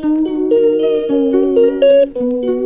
Thank you.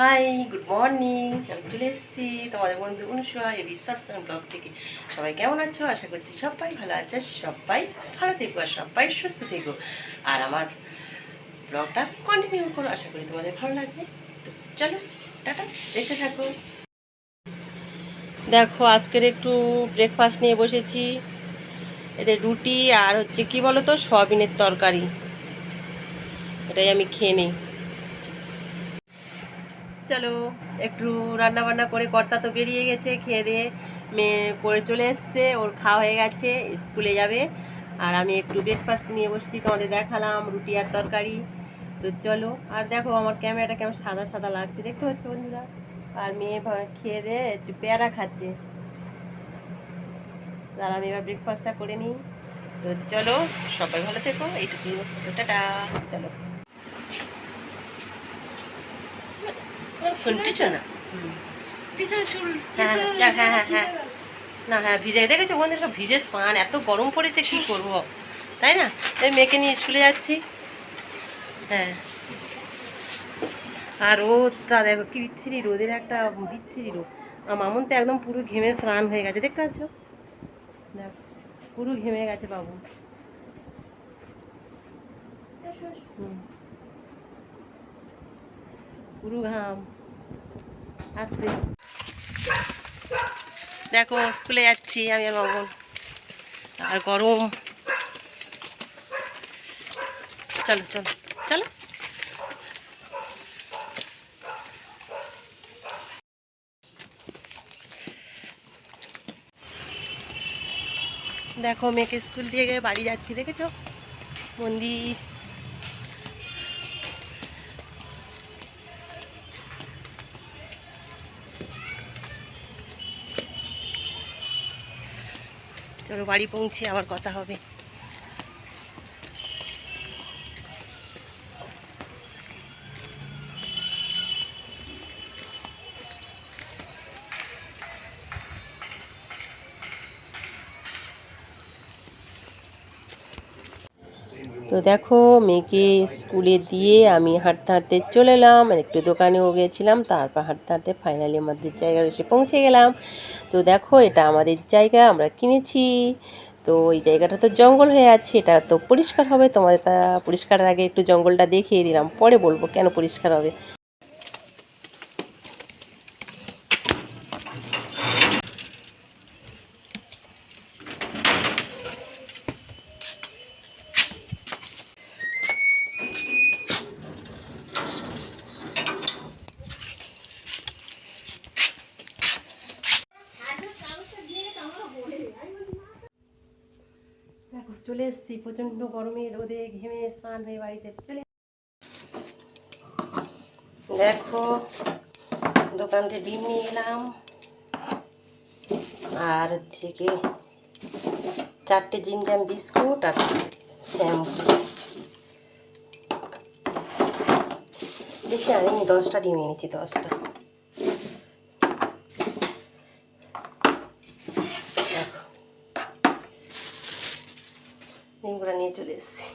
Hi good morning আমি চলে এসেছি তোমাদের বন্ধু অনুসুয়া এই রিসার্চ ব্লগ থেকে। সবাই কেমন আছো? আশা করছি সবাই ভালো আছে, সবাই ভালো থেকো আর সবাই সুস্থ থেকো। আর আমার ব্লগটা কন্টিনিউ করো, আশা করি তোমাদের ভালো লাগবে। তো চলো, টাটা, দেখতে থাকো। দেখো, আজকের একটু ব্রেকফাস্ট নিয়ে বসেছি। এদের রুটি আর হচ্ছে কি বলো তো সয়াবিনের তরকারি। এটাই আমি খেয়ে নিই। চলো, একটু রান্না বান্না করে কর্তা তো বেরিয়ে গেছে, খেয়ে দিয়ে মেয়ে করে চলে এসছে, ওর খাওয়া হয়ে গেছে, স্কুলে যাবে। আর আমি একটু ব্রেকফাস্ট নিয়ে বসছি, তোমাদের দেখালাম, রুটি আর তরকারি। তো চলো, আর দেখো আমার ক্যামেরাটা কেমন সাদা সাদা লাগছে, দেখতে হচ্ছে বন্ধুরা? আর মেয়ে খেয়ে দিয়ে একটু পেয়ারা খাচ্ছে। আর আমি এবার ব্রেকফাস্টটা করে নিই। তো চলো, সবাই ভালো থেকো এইটুকু টাটা, চলো শুনতেছ না পিছনে হ্যাঁ, হ্যাঁ, হ্যাঁ। না হ্যাঁ ভিজে দেখেছ বন্ধুরা ভিজে স্নান এত গরম পড়েছে কি করব? তাই না? এই মেয়েকে নিয়ে স্কুলে যাচ্ছি। হ্যাঁ। আর রোদটা দেখো কি বিচ্ছিরি রোদের একটা বিচ্ছিরি রোদ। আর মামুন তো একদম পুরো ঘেমে স্নান হয়ে গেছে দেখতে পাচ্ছ? দেখো পুরো ঘেমে গেছে বাবু। পুরো ঘাম। আসছে দেখো, স্কুলে যাচ্ছি আমি আর মামুন আর গরম। চলো চলো চলো। দেখো, মেয়েকে স্কুল দিয়ে গিয়ে বাড়ি যাচ্ছি, দেখেছ? মন্দির। চলো বাড়ি পৌঁছে আবার কথা হবে। তো দেখো, মেয়েকে স্কুলে দিয়ে আমি হাঁটতে হাঁটতে চলে এলাম আর একটু দোকানেও গেছিলাম তারপর হাঁটতে হাঁটতে ফাইনালি আমাদের জায়গায় এসে পৌঁছে গেলাম। তো দেখো, এটা আমাদের জায়গা, আমরা কিনেছি। তো এই জায়গাটা তো জঙ্গল হয়ে আছে, এটা তো পরিষ্কার হবে। তোমাদের তা পরিষ্কারের আগে একটু জঙ্গলটা দেখিয়ে দিলাম, পরে বলব কেন পরিষ্কার হবে। চলে এসেছি, প্রচণ্ড গরমে রোদে ঘেমে স্নান হয়ে বাড়িতে চলে দেখো, দোকান থেকে ডিম নিয়ে এলাম। আর হচ্ছে কি, চারটে জিম জ্যাম বিস্কুট আর শ্যাম্পু। বেশি আনিনি, দশটা ডিম এনেছি, দশটা দেখো এসেছি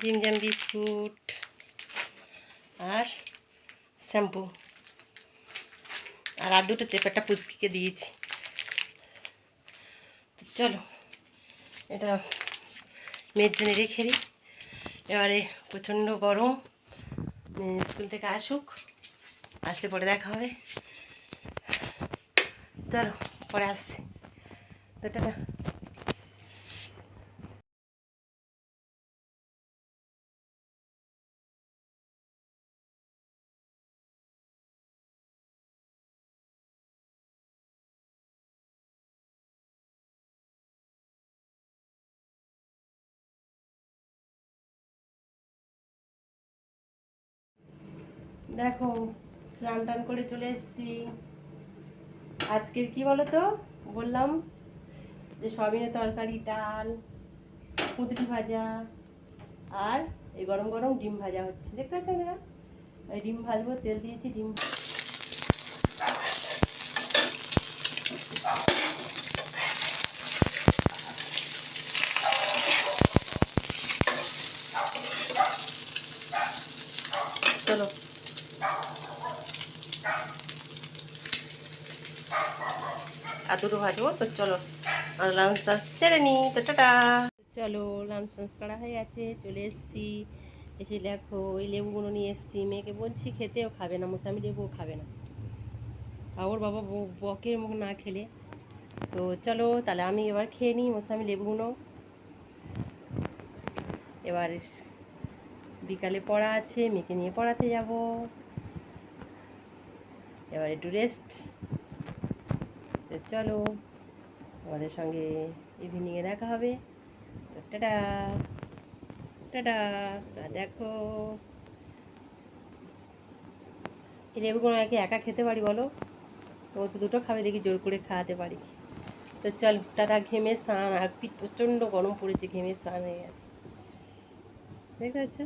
জিমজাম বিস্কুট আর শ্যাম্পু আর আর দুটো চেপাটা পুচকিকে দিয়েছি। চলো, এটা মেয়ের জন্য রেখে দিই। এবারে প্রচণ্ড গরম। স্কুল থেকে আসুক, আসলে পরে দেখা হবে। চলো, পরে আসছে। দেখো স্নান টান করে চলে এসেছি। আজকের কি বলো তো বললাম যে সয়াবিনের তরকারি, ডাল কুদরি ভাজা আর এই গরম গরম ডিম ভাজা হচ্ছে। দেখতে পাচ্ছেন এই ডিম ভাজবো, তেল দিয়েছি, ডিম চলো। আর দুটো ভাজবো, তো চলো। আর লাঞ্চ টাঞ্চ নিই চলো লাঞ্চ টাঞ্চ করা হয়ে গেছে চলে এসেছি এসে দেখো ওই লেবুগুলো নিয়ে এসেছি মেয়েকে বলছি খেতেও খাবে না মোসামি লেবুও খাবে না ওর বাবা বকের মুখ না খেলে তো চলো তাহলে আমি এবার খেয়ে নিই মোসামি লেবুগুলো এবার বিকালে পড়া আছে মেয়েকে নিয়ে পড়াতে যাব এবার একটু রেস্ট চলো আমাদের সঙ্গে ইভিনিংয়ে দেখা হবে। তো টাটা টাটা দেখো। এই লেবুগুলো একা খেতে পারি বলো? ও তো দুটো খাবে, দেখি জোর করে খাওয়াতে পারি। তো চল, টাটা, ঘেমে স্নান। আর পিঠ প্রচণ্ড গরম পড়েছে, ঘেমে স্নান হয়ে গেছে। দেখতে পাচ্ছ?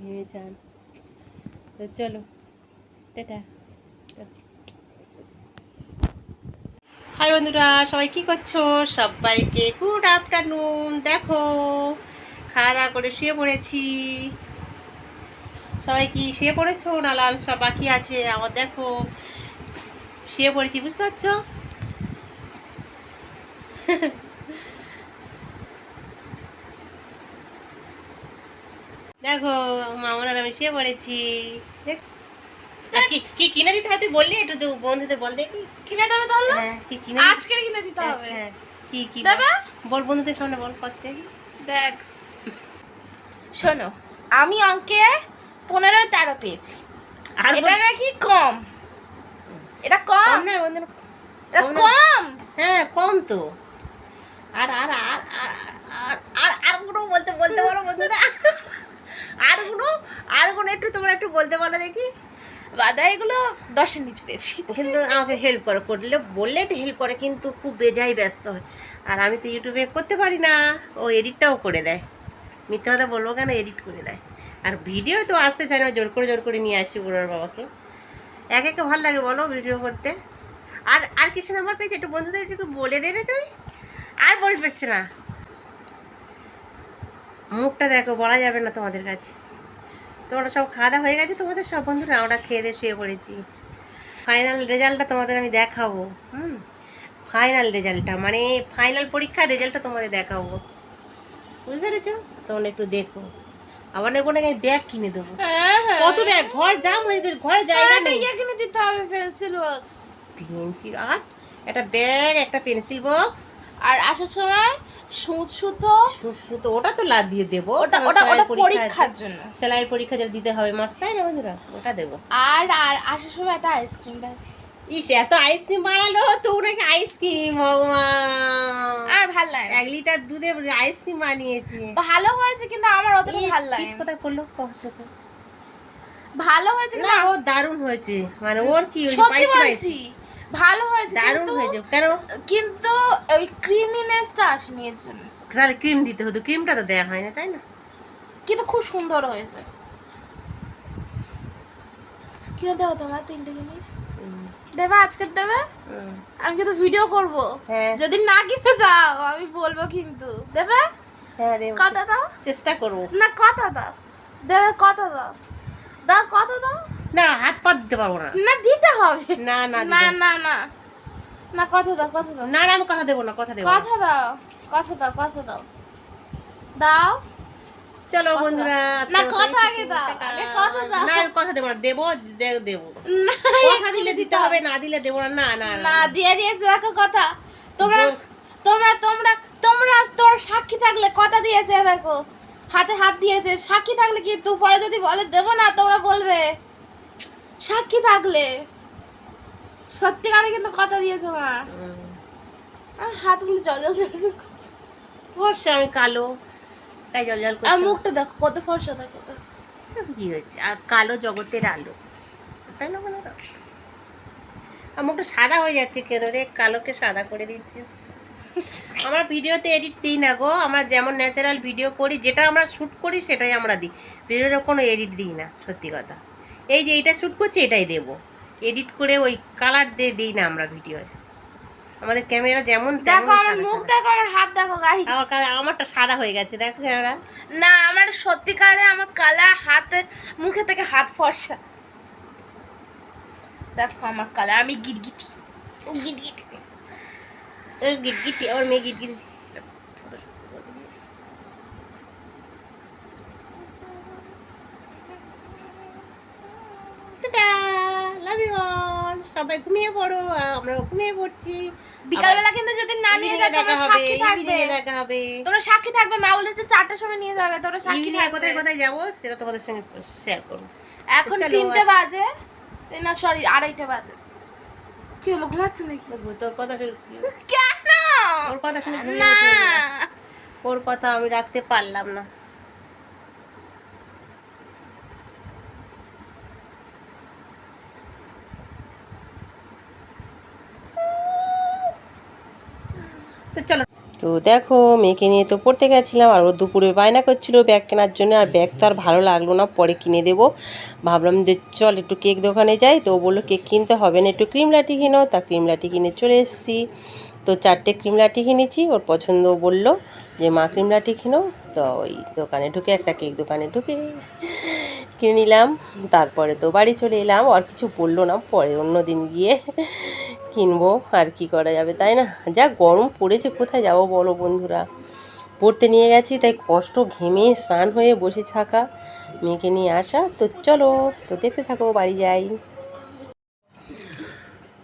ঘেমে চান তো চলো, টাটা। হাই বন্ধুরা, সবাই কি করছ? সবাইকে গুড আফটারনুন দেখো, খাওয়া দাওয়া করে শুয়ে পড়েছি। সবাই কি শুয়ে পড়েছো? না, লাল সব বাকি আছে, আমার দেখো, শুয়ে পড়েছি, বুঝতে পারছ? দেখো, মামুন আর আমি শুয়ে পড়েছি। দেখ- কি কি কিনে দিতে হবে বললি? একটু তো বন্ধুদের বল দেখি। কিনে দেবে তাহলে? হ্যাঁ কি কিনে আজকে কিনে দিতে হবে। হ্যাঁ, কি কি দেবে? বল বন্ধুদের সামনে বল কত দেখ? শোনো আমি অঙ্কে পনেরো তেরো পেয়েছি। আর এটা নাকি কম? এটা কম? না এটা কম হ্যাঁ কম তো। আর আর আর আর আর- আর আর বলতে বলতে বলো বন্ধুরা। আরগুলো আরগুলো একটু তোমরা একটু বলতে বলো দেখি। বাদা এগুলো দশের নিচ পেয়েছি। কিন্তু আমাকে হেল্প করে, করলে বললে একটু হেল্প করে, কিন্তু খুব বেজায় ব্যস্ত হয়। আর আমি তো ইউটিউবে করতে পারি না, ও এডিটটাও করে দেয়। মিথ্যে কথা বলব কেন এডিট করে দেয়। আর ভিডিও তো আসতে চায় না, জোর করে জোর করে নিয়ে আসি বুড়োর বাবাকে। এক একে ভালো লাগে বলো ভিডিও করতে। আর আর কিছু নাম্বার পেয়েছে, একটু বন্ধুদের একটু বলে দে রে তুই। আর বলতে পারছে না। মুখটা দেখো, বলা যাবে না তোমাদের কাছে। তোমরা সব খাওয়া দাওয়া হয়ে গেছে? তোমাদের সব বন্ধুরা আমরা খেয়ে দিয়ে শুয়ে পড়েছি। ফাইনাল রেজাল্টটা তোমাদের আমি দেখাবো। হুম? ফাইনাল রেজাল্টটা মানে ফাইনাল পরীক্ষার রেজাল্টটা তোমাদের দেখাবো। বুঝতে পেরেছ? তোমরা একটু দেখো। আবার না কোনো ব্যাগ কিনে দেবো। হ্যাঁ হ্যাঁ। কত ব্যাগ ঘর জাম হয়ে গেছে ঘরে জায়গা নেই। কিনে দিতে হবে পেন্সিল বক্স পেন্সিল আর একটা ব্যাগ একটা পেন্সিল বক্স আর আসার সময় সুত সুতো সুতো ওটা তো লাদ দিয়ে দেবো। ওটা ওটা ওটা পরীক্ষার জন্য। সেলাইয়ের পরীক্ষা যেটা দিতে হবে মাস তাই না বন্ধুরা? ওটা দেবো। আর আর আসার সময় একটা আইসক্রিম ব্যাস। ইস এত আইসক্রিম বানালো তো নাকি আইসক্রিম ভগবান। আর ভালো লাগে এক লিটার দুধে আইসক্রিম বানিয়েছে। ভালো হয়েছে কিন্তু আমার অতটা ভালো লাগে কোথায় করল চোখে। ভালো হয়েছে না ও দারুণ হয়েছে। মানে ওর কি সত্যি বলছি। ভালো হয়েছে দারুণ হয়েছে। কেন? কিন্তু ওই ক্রিমিনেসটা আসেনি এর জন্য। তাহলে ক্রিম দিতে হতো। ক্রিমটা তো দেওয়া হয় না তাই না? কিন্তু খুব সুন্দর হয়েছে। হতো আমার তিনটে জিনিস? দেবে আজকে দেবে? আমি কিন্তু ভিডিও করব। হ্যাঁ। যদি না কিনে দাও আমি বলব কিন্তু। দেবে? হ্যাঁ কথা দাও? চেষ্টা করব। না কথা দাও? দেবে কথা দাও? দাও কথা দাও? না হাত পা দিতে পারব না। না দিতে হবে। না না না না না। না কথা দাও কথা দাও। না না আমি কথা দেবো না কথা দেবো কথা দাও কথা দাও কথা দাও। দাও। চলো বন্ধুরা না, কথা আগে দাও, আগে কথা দাও। না আমি কথা দেবো না দেবো দেবো। কথা দিলে দিতে হবে। না দিলে দেবো না না না না দিয়ে দিয়েছে দেখো কথা। তোমরা তোমরা তোমরা তোমরা তোর সাক্ষী থাকলে কথা দিয়েছে দেখো। হাতে হাত দিয়েছে সাক্ষী থাকলে কি তুই পরে যদি বলে দেবো না তোমরা বলবে। সাক্ষী থাকলে। সত্যিকারে কিন্তু কথা দিয়েছে মা। আর হাতগুলো জল জল ফর্সা আমি কালো তাই জল জল আর মুখটা দেখো কত ফর্সা দেখো দেখো। কি হচ্ছে আর কালো জগতের আলো। তাই না বলো আর মুখটা সাদা হয়ে যাচ্ছে কেন রে? কালোকে সাদা করে দিচ্ছিস। আমরা ভিডিওতে এডিট দিই না গো। আমরা যেমন ন্যাচারাল ভিডিও করি যেটা আমরা শ্যুট করি সেটাই আমরা দিই। ভিডিওতে কোনো এডিট দিই না সত্যি কথা। এই যে এইটা শ্যুট করছি এটাই দেব। এডিট করে ওই কালার দিয়ে দিই না আমরা ভিডিও আমাদের ক্যামেরা যেমন দেখো আমার মুখ দেখো আমার হাত দেখো গাইস আমার আমারটা সাদা হয়ে গেছে দেখো ক্যামেরা না আমার সত্যিকারে আমার কালার হাতে মুখে থেকে হাত ফর্সা। দেখো আমার কালার আমি গিরগিটি ওই গিটগিটি আমার মেয়ে গিটগিটি সবাই ঘুমিয়ে পড়ো আর আমরাও ঘুমিয়ে পড়ছি। বিকালবেলা কিন্তু যদি না নিয়ে যায় তোমরা সাক্ষী থাকবে। দেখা হবে। তোমরা সাক্ষী থাকবে। মা বলেছে চারটার সময় নিয়ে যাবে তোমরা সাক্ষী থাকবে। কোথায় কোথায় যাব সেটা তোমাদের সঙ্গে শেয়ার করব। এখন তিনটে বাজে। না সরি আড়াইটে বাজে। কি হলো ঘুমাচ্ছে নাকি? তোর কথা শুনে কেন? ওর কথা শুনে না। ওর কথা আমি রাখতে পারলাম না। তো চলো। তো দেখো, মেয়েকে নিয়ে তো পড়তে গেছিলাম, আর ও দুপুরে বায়না করছিল ব্যাগ কেনার জন্য, আর ব্যাগ তো আর ভালো লাগল না, পরে কিনে দেবো। ভাবলাম যে চল একটু কেক দোকানে যাই, তো বলল, কেক কিনতে হবে না, একটু ক্রিম লাটি কিনো। তা ক্রিম লাটি কিনে চলে এসেছি। তো চারটে ক্রিম লাটি কিনেছি, ওর পছন্দ বলল যে, মা, ক্রিম লাটি কিনো। তো ওই দোকানে ঢুকে, একটা কেক দোকানে ঢুকে কিনে নিলাম। তারপরে তো বাড়ি চলে এলাম, আর কিছু বলল না, পরে অন্য দিন গিয়ে কিনবো, আর কি করা যাবে, তাই না? যা গরম পড়েছে, কোথায় যাব বলো বন্ধুরা? পড়তে নিয়ে গেছি, তাই কষ্ট ঘেমে স্নান হয়ে বসে থাকা, মেয়েকে নিয়ে আসা। তো চলো, তো দেখতে থাকো, বাড়ি যাই।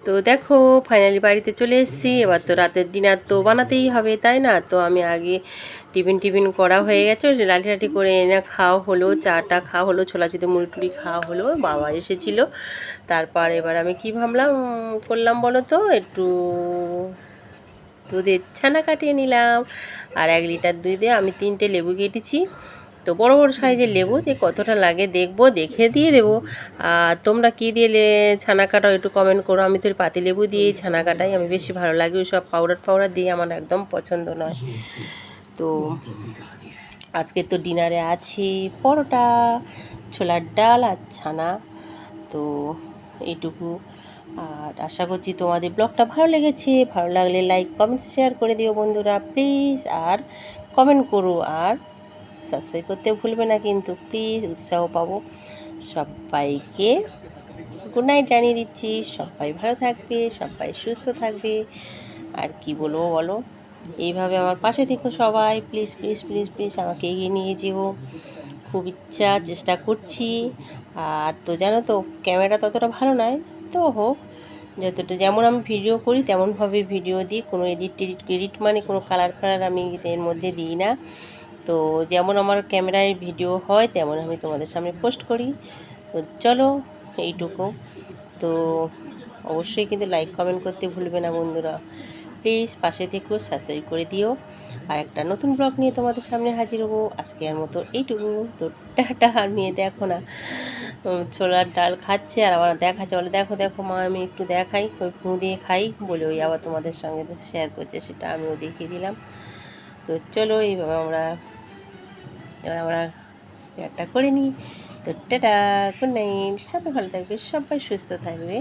তো দেখো ফাইনালি বাড়িতে চলে এসেছি। এবার তো রাতের ডিনার তো বানাতেই হবে, তাই না? তো আমি আগে টিফিন টিফিন করা হয়ে গেছে। লাঠি লাঠি করে এনে খাওয়া হলো, চাটা খাওয়া হলো ছোলা চিতে মুড়ি টুড়ি খাওয়া হলো, বাবা এসেছিল। তারপর এবার আমি কি ভাবলাম, করলাম বলো তো, একটু দুধের ছানা কাটিয়ে নিলাম। আর এক লিটার দুধে আমি তিনটে লেবু কেটেছি। তো বড় বড় সাইজের লেবু যে কতটা লাগে দেখব, দেখে দিয়ে দেবো। আর তোমরা কী দিয়ে ছানা কাটাও একটু কমেন্ট করো। আমি তো পাতি লেবু দিয়েই ছানা কাটাই। আমি বেশি ভালো লাগে ওই সব পাউডার পাউডার দিয়ে আমার একদম পছন্দ নয়। তো আজকে তো ডিনারে আছি পরোটা, ছোলার ডাল আর ছানা। তো এইটুকু। আর আশা করছি তোমাদের ব্লগটা ভালো লেগেছে। ভালো লাগলে লাইক কমেন্ট শেয়ার করে দিও বন্ধুরা প্লিজ আর কমেন্ট করো। আর সাবস্ক্রাইব করতে ভুলবে না কিন্তু প্লিজ উৎসাহ পাবো। সবাইকে গুড নাইট জানিয়ে দিচ্ছি। সবাই ভালো থাকবে, সবাই সুস্থ থাকবে। আর কি বলব বলো? এইভাবে আমার পাশে থেকো সবাই। প্লিজ প্লিজ প্লিজ প্লিজ আমাকে এগিয়ে নিয়ে যেও। খুব ইচ্ছা, চেষ্টা করছি। আর তো জানো তো ক্যামেরা ততটা ভালো নয়। তো হোক, যতটা যেমন আমি ভিডিও করি, তেমনভাবে ভিডিও দিই। কোনো এডিট টেডিট এডিট মানে কোনো কালার কালার আমি এর মধ্যে দিই না। তো যেমন আমার ক্যামেরায় ভিডিও হয়, তেমন আমি তোমাদের সামনে পোস্ট করি। তো চলো, এইটুকু। তো অবশ্যই কিন্তু লাইক কমেন্ট করতে ভুলবে না বন্ধুরা। প্লিজ পাশে থেকেও সাবস্ক্রাইব করে দিও। আর একটা নতুন ব্লগ নিয়ে তোমাদের সামনে হাজির হব। আজকে আর মতো এইটুকু। তো টাটা, আর মেয়ে দেখো না। ছোলার ডাল খাচ্ছে আর আবার দেখাচ্ছে। বলে, দেখো দেখো মা, আমি একটু দেখাই। ওই ফু দিয়ে খাই। বলে, ওই আবার তোমাদের সঙ্গে শেয়ার করছে। সেটা আমিও দেখিয়ে দিলাম। তো চলো, এইভাবে আমরা এবার আমরা একটা করে নিই। তো টাটা গুড নাইট সবাই ভালো থাকবে, সবাই সুস্থ থাকবে।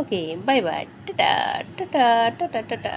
Okay bye bye tata tata tata tata.